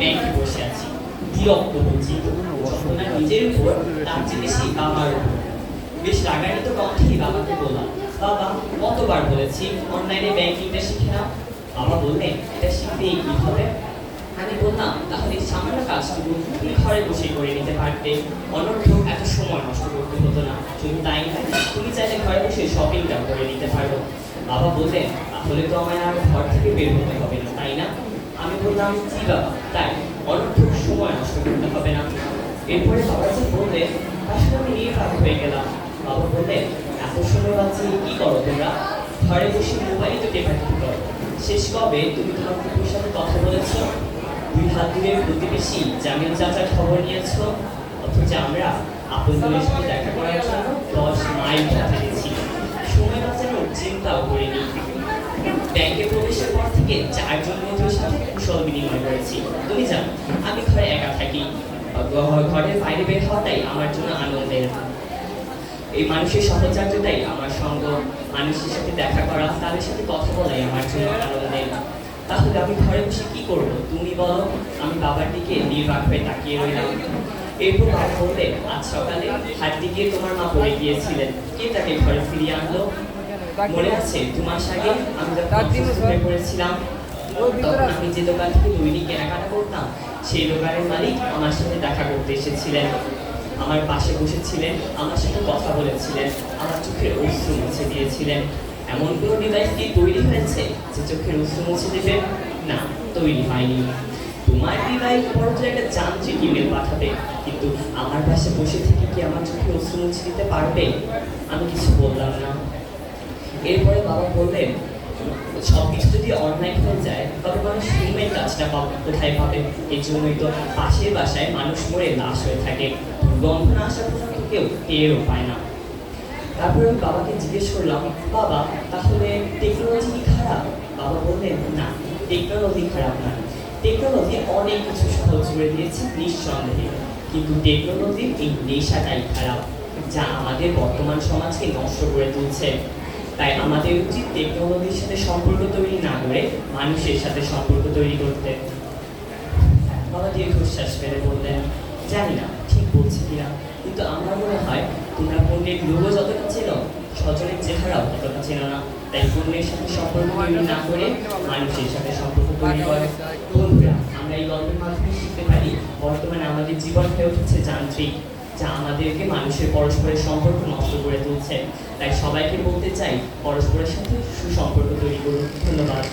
ব্যাংকে বসে আছি বিরক্ত না বেশি বাবাকে বললাম বাবা বলেছি অনলাইনে ব্যাংকিংটা শিখে নাও বাবা বললেন এটা তাহলে সামান্য কাজটুকু তুমি ঘরে বসে করে নিতে পারতে অনর্থক এত সময় নষ্ট করতে হতো না শুধু তাই নয় তুমি চাইলে ঘরে বসে শপিংটা করে নিতে পারো বাবা বললেন, তাহলে তো আমায় আর ঘর থেকে বের হতে হবে না, তাই না? আমি বললাম কি বাবা, তাই। অনর্থক সময় নষ্ট করতে হবে না। এরপরে বাবা যে বললেন আসলে আমি নির্বাক হয়ে গেলাম। বাবা বললেন এত সময় বাচ্চা কি করো তোমরা? ঘরে বসে মোবাইলে তো টেপাটেপি করো শেষ কবে তুমি তোমার কুকুরের সাথে কথা বলেছ? দুই হাত দূরের প্রতিবেশী জামিল চাচার খবর নিয়েছো? অথচ আমরা আপনজনের সাথে দেখা করার জন্য দশ মাইল পথে গেছি। সময় বাঁচানোর চিন্তাও করিনি। ব্যাংকে প্রবেশের পর থেকে চারজন বন্ধুর সাথে কুশল বিনিময় করেছি তুমি জানো আমি ঘরে একা থাকি ঘরের বাইরে বের হওয়াটাই আমার জন্য আনন্দের এই মানুষের সহচার্যতাই আমার সঙ্গ, মানুষের সাথে দেখা করা, তাদের সাথে কথা বলাই আমার জন্য আনন্দের তাহলে আমি ঘরে বসে কি করব? তুমি বলো, আমি বাবার দিকে নির্বাক হয়ে তাকিয়ে রইলাম। এরপর বাবা বললেন, আজ সকালে হাটতে গিয়ে তোমার মা পড়ে গিয়েছিলেন। কে তাকে ঘরে ফিরিয়ে আনলো? মনে আছে মাস আগে আমি যখন পড়েছিলাম তখন আমি যে দোকান থেকে দৈনিক কেনাকাটা করতাম, সেই দোকানের মালিক আমার সাথে দেখা করতে এসেছিলেন। আমার পাশে বসেছিলেন, আমার সাথে কথা বলেছিলেন, আমার চোখের অশ্রু মুছে দিয়েছিলেন। এমন কোনো ডিভাইস কি তৈরি হয়েছে যে চোখের অশ্রু মুছে দেবে? না, তৈরি হয়নি। তোমার ডিভাইস বড় তো একটা যান্ত্রিক ইমেল পাঠাবে, কিন্তু আমার পাশে বসে থেকে কি আমার চোখের অশ্রু মুছে দিতে পারবে? আমি কিছু বললাম না। এরপরে বাবা বললেন সব কিছু যদি অনলাইন যায়, তবে মানুষ হিউম্যান টাচটা পাবে কোথায় পাবে? এই জন্যই তো পাশের বাসায় মানুষ মরে লাশ হয়ে থাকে। গন্ধ না আসা পর্যন্ত কেউ টেরও পায় না। তারপরে আমি বাবাকে জিজ্ঞেস করলাম, বাবা, তাহলে টেকনোলজি কি খারাপ? বাবা বললেন, না টেকনোলজি খারাপ না। টেকনোলজি অনেক কিছু সহজ করে দিয়েছে নিঃসন্দেহে। কিন্তু টেকনোলজির এই নেশাটাই খারাপ, যা আমাদের বর্তমান সমাজকে নষ্ট করে তুলছে। তাই আমাদের উচিত টেকনোলজির সাথে সম্পর্ক তৈরি না করে মানুষের সাথে সম্পর্ক তৈরি করতে। বাবা দীর্ঘশ্বাস ফেলে বললেন, জানি না, ঠিক বলছি কিনা কিন্তু আমার মনে হয় তোমরা পণ্যের লোগো যতটা চেনো স্বজনের চেহারাও ততটা চেনো না। তাই পণ্যের সাথে সম্পর্ক তৈরি না করে মানুষের সাথে সম্পর্ক তৈরি করে। বন্ধুরা, আমরা এই গল্পের মাধ্যমে শিখতে পারি, বর্তমানে আমাদের জীবন হয়ে উঠেছে যান্ত্রিক যা আমাদেরকে মানুষের পরস্পরের সম্পর্ক নষ্ট করে তুলছে। তাই সবাইকে বলতে চাই, পরস্পরের সাথে সুসম্পর্ক তৈরি করুন। ধন্যবাদ।